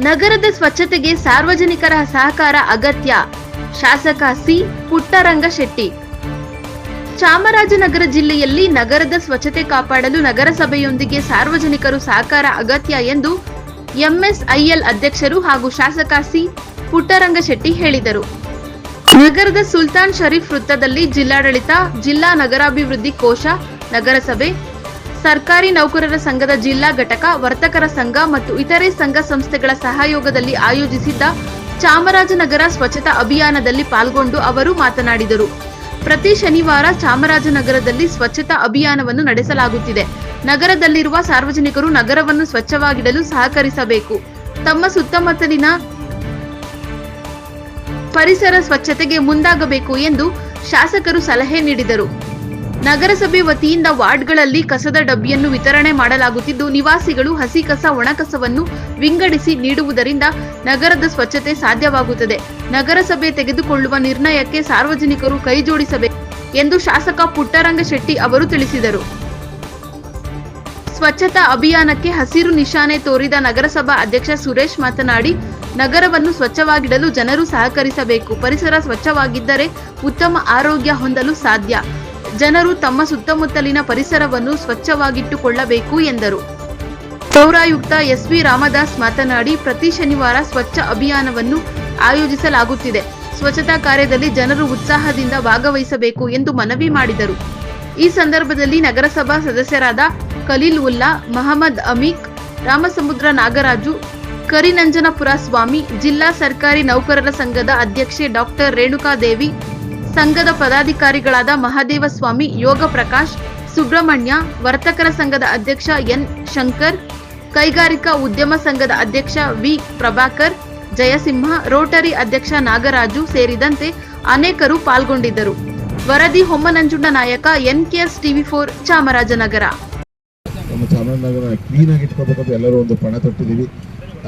ನಗರದ ಸ್ವಚ್ಛತೆಗೆ ಸಾರ್ವಜನಿಕರ ಸಹಕಾರ ಅಗತ್ಯ. ಶಾಸಕ ಸಿ. ಪುಟ್ಟರಂಗ ಶೆಟ್ಟಿ. ಚಾಮರಾಜನಗರ ಜಿಲ್ಲೆಯಲ್ಲಿ ನಗರದ ಸ್ವಚ್ಛತೆ ಕಾಪಾಡಲು ನಗರಸಭೆಯೊಂದಿಗೆ ಸಾರ್ವಜನಿಕರು ಸಹಕಾರ ಅಗತ್ಯ ಎಂದು ಎಂಎಸ್ಐಎಲ್ ಅಧ್ಯಕ್ಷರು ಹಾಗೂ ಶಾಸಕ ಸಿ. ಪುಟ್ಟರಂಗ ಶೆಟ್ಟಿ ಹೇಳಿದರು. ನಗರದ ಸುಲ್ತಾನ್ ಶರೀಫ್ ವೃತ್ತದಲ್ಲಿ ಜಿಲ್ಲಾಡಳಿತ, ಜಿಲ್ಲಾ ನಗರಾಭಿವೃದ್ಧಿ ಕೋಶ, ನಗರಸಭೆ ಸರ್ಕಾರಿ ನೌಕರರ ಸಂಘದ ಜಿಲ್ಲಾ ಘಟಕ, ವರ್ತಕರ ಸಂಘ ಮತ್ತು ಇತರೆ ಸಂಘ ಸಂಸ್ಥೆಗಳ ಸಹಯೋಗದಲ್ಲಿ ಆಯೋಜಿಸಿದ್ದ ಚಾಮರಾಜನಗರ ಸ್ವಚ್ಛತಾ ಅಭಿಯಾನದಲ್ಲಿ ಪಾಲ್ಗೊಂಡು ಅವರು ಮಾತನಾಡಿದರು. ಪ್ರತಿ ಶನಿವಾರ ಚಾಮರಾಜನಗರದಲ್ಲಿ ಸ್ವಚ್ಛತಾ ಅಭಿಯಾನವನ್ನು ನಡೆಸಲಾಗುತ್ತಿದೆ. ನಗರದಲ್ಲಿರುವ ಸಾರ್ವಜನಿಕರು ನಗರವನ್ನು ಸ್ವಚ್ಛವಾಗಿಡಲು ಸಹಕರಿಸಬೇಕು. ತಮ್ಮ ಸುತ್ತಮುತ್ತಲಿನ ಪರಿಸರ ಸ್ವಚ್ಛತೆಗೆ ಮುಂದಾಗಬೇಕು ಎಂದು ಶಾಸಕರು ಸಲಹೆ ನೀಡಿದರು. ನಗರಸಭೆ ವತಿಯಿಂದ ವಾರ್ಡ್ಗಳಲ್ಲಿ ಕಸದ ಡಬ್ಬಿಯನ್ನು ವಿತರಣೆ ಮಾಡಲಾಗುತ್ತಿದ್ದು, ನಿವಾಸಿಗಳು ಹಸಿ ಕಸ ಒಣಕಸವನ್ನು ವಿಂಗಡಿಸಿ ನೀಡುವುದರಿಂದ ನಗರದ ಸ್ವಚ್ಛತೆ ಸಾಧ್ಯವಾಗುತ್ತದೆ. ನಗರಸಭೆ ತೆಗೆದುಕೊಳ್ಳುವ ನಿರ್ಣಯಕ್ಕೆ ಸಾರ್ವಜನಿಕರು ಕೈಜೋಡಿಸಬೇಕು ಎಂದು ಶಾಸಕ ಪುಟ್ಟರಂಗ ಶೆಟ್ಟಿ ಅವರು ತಿಳಿಸಿದರು. ಸ್ವಚ್ಛತಾ ಅಭಿಯಾನಕ್ಕೆ ಹಸಿರು ನಿಶಾನೆ ತೋರಿದ ನಗರಸಭಾ ಅಧ್ಯಕ್ಷ ಸುರೇಶ್ ಮಾತನಾಡಿ, ನಗರವನ್ನು ಸ್ವಚ್ಛವಾಗಿಡಲು ಜನರು ಸಹಕರಿಸಬೇಕು. ಪರಿಸರ ಸ್ವಚ್ಛವಾಗಿದ್ದರೆ ಉತ್ತಮ ಆರೋಗ್ಯ ಹೊಂದಲು ಸಾಧ್ಯ. ಜನರು ತಮ್ಮ ಸುತ್ತಮುತ್ತಲಿನ ಪರಿಸರವನ್ನು ಸ್ವಚ್ಛವಾಗಿಟ್ಟುಕೊಳ್ಳಬೇಕು ಎಂದರು. ಪೌರಾಯುಕ್ತ ಎಸ್ವಿ ರಾಮದಾಸ್ ಮಾತನಾಡಿ, ಪ್ರತಿ ಶನಿವಾರ ಸ್ವಚ್ಛ ಅಭಿಯಾನವನ್ನು ಆಯೋಜಿಸಲಾಗುತ್ತಿದೆ. ಸ್ವಚ್ಛತಾ ಕಾರ್ಯದಲ್ಲಿ ಜನರು ಉತ್ಸಾಹದಿಂದ ಭಾಗವಹಿಸಬೇಕು ಎಂದು ಮನವಿ ಮಾಡಿದರು. ಈ ಸಂದರ್ಭದಲ್ಲಿ ನಗರಸಭಾ ಸದಸ್ಯರಾದ ಖಲೀಲ್ ಉಲ್ಲಾ, ಮಹಮ್ಮದ್ ಅಮೀಕ್, ರಾಮಸಮುದ್ರ ನಾಗರಾಜು, ಕರಿನಂಜನಪುರ ಸ್ವಾಮಿ, ಜಿಲ್ಲಾ ಸರ್ಕಾರಿ ನೌಕರರ ಸಂಘದ ಅಧ್ಯಕ್ಷೆ ಡಾಕ್ಟರ್ ರೇಣುಕಾದೇವಿ ಸಂಘದ ಪದಾಧಿಕಾರಿಗಳಾದ ಮಹಾದೇವ ಸ್ವಾಮಿ ಯೋಗ ಪ್ರಕಾಶ್ ಸುಬ್ರಹ್ಮಣ್ಯ, ವರ್ತಕರ ಸಂಘದ ಅಧ್ಯಕ್ಷ ಎನ್. ಶಂಕರ್, ಕೈಗಾರಿಕಾ ಉದ್ಯಮ ಸಂಘದ ಅಧ್ಯಕ್ಷ ವಿ. ಪ್ರಭಾಕರ್, ಜಯಸಿಂಹ, ರೋಟರಿ ಅಧ್ಯಕ್ಷ ನಾಗರಾಜು ಸೇರಿದಂತೆ ಅನೇಕರು ಪಾಲ್ಗೊಂಡಿದ್ದರು. ವರದಿ Hommananjunda Nayaka, NKS TV four, Chamarajanagar. Chamarajanagar clean ಆಗಿ ಇಟ್ಕೋಬೇಕಂತ ಎಲ್ಲರೂ ಒಂದು ಪಣ ತೊಟ್ಟಿದ್ದೀವಿ.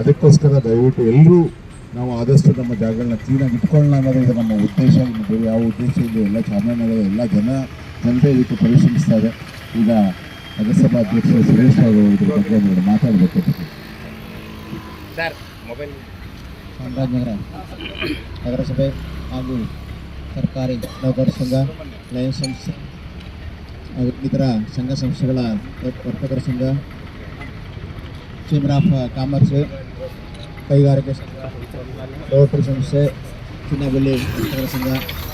ಅದಕ್ಕೋಸ್ಕರ ದಯವಿಟ್ಟು ಎಲ್ಲರೂ ನಾವು ಆದಷ್ಟು ನಮ್ಮ ಜಾಗಗಳನ್ನ ಕ್ಲೀನಾಗಿ ಇಟ್ಕೊಳ್ಳೋಣ ಅನ್ನೋದು ಇದು ನಮ್ಮ ಉದ್ದೇಶ. ಇನ್ನು ಬೇರೆ ಯಾವ ಉದ್ದೇಶ ಇದೆ ಎಲ್ಲ ಚಾಮರಾಜನಗರದ ಎಲ್ಲ ಜನ ಜನತೆ ಇದಕ್ಕೆ ಪರಿಶ್ರಮಿಸ್ತಾರೆ ಈಗ ನಗರಸಭಾ ಅಧ್ಯಕ್ಷ ಸುರೇಶ್ ಅವರು ಇದ್ರ ಬಗ್ಗೆ ಒಂದು ಮಾತಾಡಬೇಕು ಸರ್ ಮೊಬೈಲ್ ಚಾಮರಾಜನಗರ ನಗರಸಭೆ ಹಾಗೂ ಸರ್ಕಾರಿ ನೌಕರ ಸಂಘ ಲಯನ್ಸ್ ಸಂಸ್ಥೆ ಹಾಗೂ ಇತರ ಸಂಘ ಸಂಸ್ಥೆಗಳ ವರ್ತಕರ ಸಂಘ ಚೇಂಬರ್ ಆಫ್ ಕಾಮರ್ಸ್ ಕೈಗಾರಿಕೆ ಸಂಘ ರೋಟರಿ ಸಂಸ್ಥೆ ಚಿನ್ನಬೆಳ್ಳಿ ವರ್ತಕರ ಸಂಘ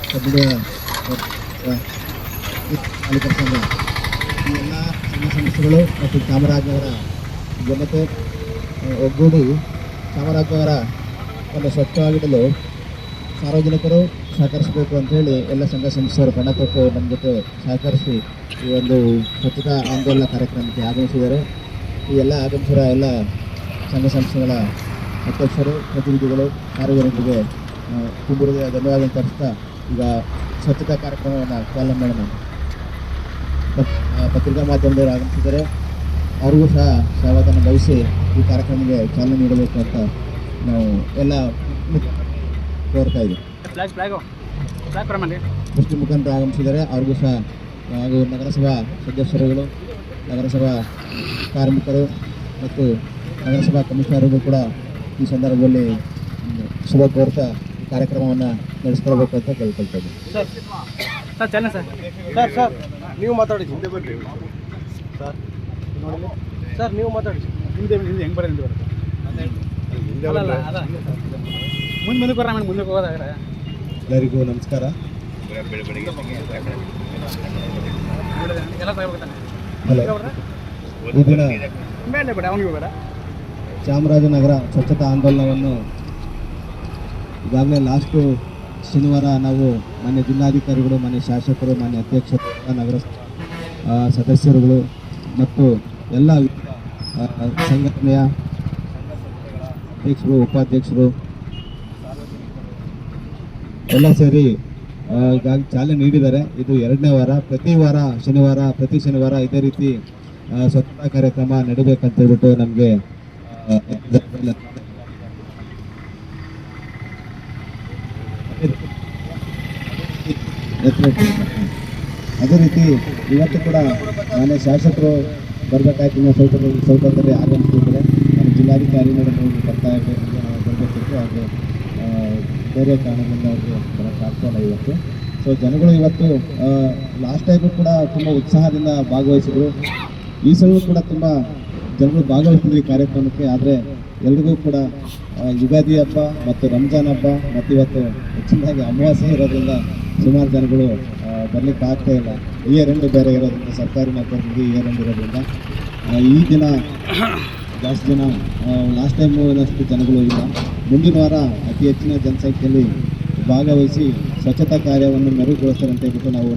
ವರ್ತಕರ ಮಾಲೀಕರ ಸಂಘ ಈ ಎಲ್ಲ ಸಂಘ ಸಂಸ್ಥೆಗಳು ಮತ್ತು ಚಾಮರಾಜನಗರ ಜನತೆ ಒಗ್ಗೂಡಿ ಚಾಮರಾಜನಗರ ಒಂದು ಸ್ವಚ್ಛವಾಗಿಡಲು ಸಾರ್ವಜನಿಕರು ಸಹಕರಿಸಬೇಕು ಅಂತೇಳಿ ಎಲ್ಲ ಸಂಘ ಸಂಸ್ಥೆಯವರು ಪಣ ತೊಟ್ಟು ನಮ್ಮ ಜೊತೆ ಸಹಕರಿಸಿ ಈ ಒಂದು ಸ್ವಚ್ಛತಾ ಆಂದೋಲನ ಕಾರ್ಯಕ್ರಮಕ್ಕೆ ಆಗಮಿಸಿದ್ದಾರೆ. ಈ ಎಲ್ಲ ಆಗಮಿಸಿದ ಎಲ್ಲ ಸಂಘ ಸಂಸ್ಥೆಗಳ ಅಧ್ಯಕ್ಷರು ಪ್ರತಿನಿಧಿಗಳು ಆ, ತುಂಬಿರುವ ಧನ್ಯವಾದ ತರಿಸ್ತಾ ಈಗ ಸ್ವಚ್ಛತಾ ಕಾರ್ಯಕ್ರಮವನ್ನು ಚಾಲನೆ ಮಾಡೋಣ. ಪತ್- ಪತ್ರಿಕಾ ಮಾಧ್ಯಮದವರು ಆಗಮಿಸಿದರೆ ಅವ್ರಿಗೂ ಸಹ ಸ್ವಾಗತನ ಬಯಸಿ ಈ ಕಾರ್ಯಕ್ರಮಕ್ಕೆ ಚಾಲನೆ ನೀಡಬೇಕು ಅಂತ ನಾವು ಎಲ್ಲ ಕೋರ್ತಾ ಇದ್ದೀವಿ. ಮುಸ್ಲಿಂ ಮುಖಂಡರು ಆಗಮಿಸಿದರೆ ಅವ್ರಿಗೂ ಸಹ ಹಾಗೂ ನಗರಸಭಾ ಸದಸ್ಯರುಗಳು ನಗರಸಭಾ ಕಾರ್ಮಿಕರು ಮತ್ತು ನಗರಸಭಾ ಕಮಿಷನರ್ಗೂ ಕೂಡ ಈ ಸಂದರ್ಭದಲ್ಲಿ ಶುಭ ಕೋರ್ತಾ ಈ ಕಾರ್ಯಕ್ರಮವನ್ನು ನಡೆಸ್ಕೊಳ್ಬೇಕು ಅಂತ ಕೇಳ್ಕೊಳ್ತಾ ಸರ್ ಸರ್ ಚಲನ ಸರ್. ಸರ್ ಸರ್ ನೀವು ಮಾತಾಡಿ. ಹಿಂದೆ ಬನ್ನಿ ಸರ್ ನೋಡಿ ಸರ್ ನೀವು ಮಾತಾಡಿ. ಹಿಂದೆ ಹಿಂದೆ ಹೆಂಗೆ ಬರೋದು ಹಿಂದೆ ಬಂದ್ರೆ- ಅದ ಮುಂದೆ ಮುಂದಕ್ಕೆ ಬರ ಮುಂದೆ ಹೋಗೋದಾಗ್ರೆ ಎಲ್ಲರಿಗೂ ನಮಸ್ಕಾರ. ಈ ದಿನ ಚಾಮರಾಜನಗರ ಸ್ವಚ್ಛತಾ ಆಂದೋಲನವನ್ನು ಈಗಾಗಲೇ ಲಾಸ್ಟು ಶನಿವಾರ ನಾವು ಮಾನ್ಯ ಜಿಲ್ಲಾಧಿಕಾರಿಗಳು, ಮಾನ್ಯ ಶಾಸಕರು, ಮಾನ್ಯ ಅಧ್ಯಕ್ಷರು ನಗರ ಸದಸ್ಯರುಗಳು ಮತ್ತು ಎಲ್ಲ ಸಂಘಟನೆಯ ಅಧ್ಯಕ್ಷರು, ಉಪಾಧ್ಯಕ್ಷರು ಎಲ್ಲ ಸೇರಿ ಈಗಾಗಲೇ ಈಗಾಗ ಚಾಲನೆ ನೀಡಿದ್ದಾರೆ. ಇದು ಎರಡನೇ ವಾರ. ಪ್ರತಿ ವಾರ ಶನಿವಾರ, ಪ್ರತಿ ಶನಿವಾರ ಇದೇ ರೀತಿ ಸ್ವಚ್ಛತಾ ಕಾರ್ಯಕ್ರಮ ನಡಿಬೇಕಂತ ಹೇಳ್ಬಿಟ್ಟು ನಮಗೆ ಅದೇ ರೀತಿ ಇವತ್ತು ಕೂಡ ನಾನೇ ಶಾಸಕರು ಬರಬೇಕಾಯ್ತು. ಇನ್ನೂ ಸ್ವಲ್ಪ ಸ್ವಲ್ಪ ಹೊತ್ತಲ್ಲಿ ಆಗಮಿಸಿದ್ರೆ ನಮ್ಮ ಜಿಲ್ಲಾಧಿಕಾರಿ ಅವರು ಬರ್ತಾ ಬರಬೇಕಿತ್ತು. ಆ, ಬೇರೆ ಕಾರಣದಿಂದ ಅವ್ರಿಗೆ ಬರೋಕ್ಕಾಗ್ತಾಯಿಲ್ಲ ಇವತ್ತು. ಸೊ ಜನಗಳು ಇವತ್ತು ಲಾಸ್ಟ್ ಟೈಮು ಕೂಡ ತುಂಬ ಉತ್ಸಾಹದಿಂದ ಭಾಗವಹಿಸಿದರು. ಈ ಸಲವೂ ಕೂಡ ತುಂಬ ಜನಗಳು ಭಾಗವಹಿಸಿದ್ರು ಕಾರ್ಯಕ್ರಮಕ್ಕೆ, ಆದರೆ ಎಲ್ರಿಗೂ ಕೂಡ ಯುಗಾದಿ ಹಬ್ಬ ಮತ್ತು ರಂಜಾನ್ ಹಬ್ಬ ಮತ್ತು ಇವತ್ತು ಹೆಚ್ಚಿನದಾಗಿ ಅಮಾವಾಸ್ಯೆ ಇರೋದ್ರಿಂದ ಸುಮಾರು ಜನಗಳು ಬರಲಿಕ್ಕೆ ಆಗ್ತಾ ಇಲ್ಲ. ಇಯರ್ ಎಂಡ್ ಬೇರೆ ಇರೋದ್ರಿಂದ, ಸರ್ಕಾರಿ ನೌಕರರಿಗೆ ಇಯರ್ ಎಂಡ್ ಇರೋದ್ರಿಂದ ಈ ದಿನ ಜಾಸ್ತಿ ಜನ ಲಾಸ್ಟ್ ಟೈಮ್ ಜನಗಳು ಇಲ್ಲ. ಮುಂದಿನ ವಾರ ಅತಿ ಹೆಚ್ಚಿನ ಜನಸಂಖ್ಯೆಯಲ್ಲಿ ಭಾಗವಹಿಸಿ ಸ್ವಚ್ಛತಾ ಕಾರ್ಯವನ್ನು ಮೆರುಗುಗೊಳಿಸ್ತಾರೆ ಅಂತ ಹೇಳ್ಬಿಟ್ಟು ನಾವು